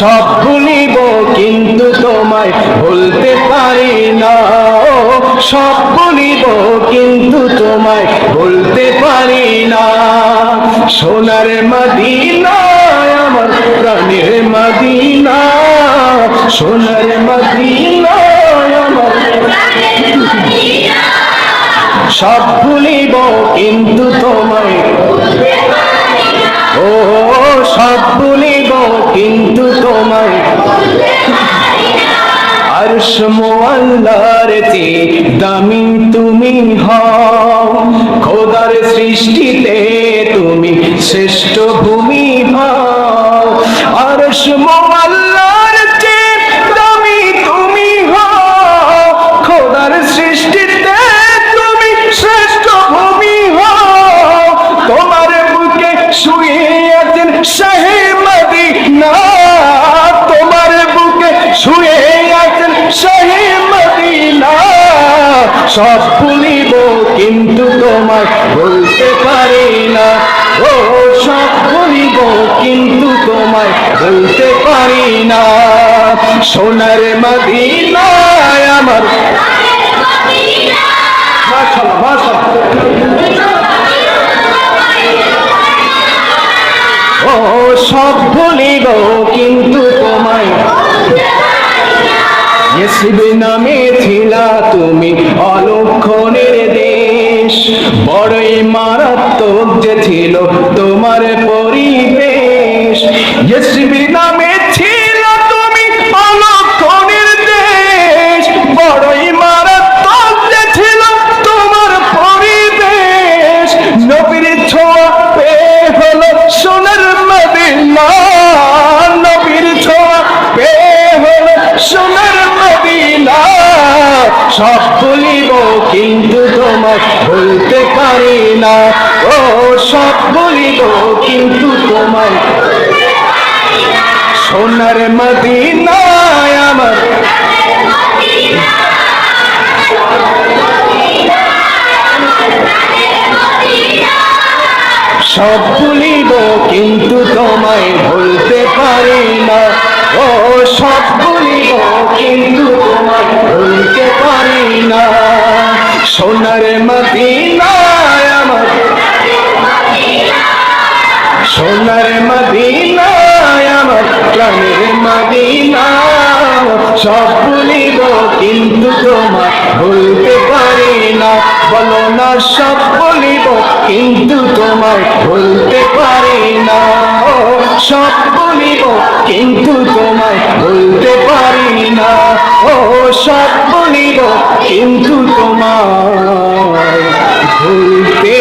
সব ভুলিব, কিন্তু তোমায় ভুলতে পারি না। সব ভুলিব, কিন্তু তোমায় ভুলতে পারি না। সোনার মদিনা আমার প্রাণের মদিনা। সোনার মদিনা আমার সব ভুলিব, কিন্তু তোমায় ও, সব ভুলিব কিন্তু তোমার আর মোয়াল্লার তে দামি তুমি হও। খোদার সৃষ্টিতে তুমি শ্রেষ্ঠ ভূমি। সব ভুলিব কিন্তু তোমায় বলতে পারি না। ও, সব ভুলিব কিন্তু তোমায় বলতে পারি না। সোনার মদিনায় আমার ও, সব ভুলিব কিন্তু তোমায় নামে ছিলা তুমি অলক্ষণের দেশ। বড়ই মারাত্মক যে ছিল তোমার পরিবেশ সব ভুলিব কিন্তু তোমার বলতে পারি না। ও, সব ভুলিব কিন্তু তোমার সোনার মদিনায় আমার সব ভুলিব কিন্তু তোমায় ভুলতে পারি না। ও সোনার মদিনায় আমার। সোনার মদিনায় আমার, প্রাণের মদিনা সব ভুলিব, কিন্তু তোমার ভুলতে পারি না। বলো না, সব বলিব কিন্তু তোমায় ভুলতে পারি না। সব বলিব কিন্তু তোমায় ভুলতে পারি না। ও, সব বলিব কিন্তু তোমায় ভুলতে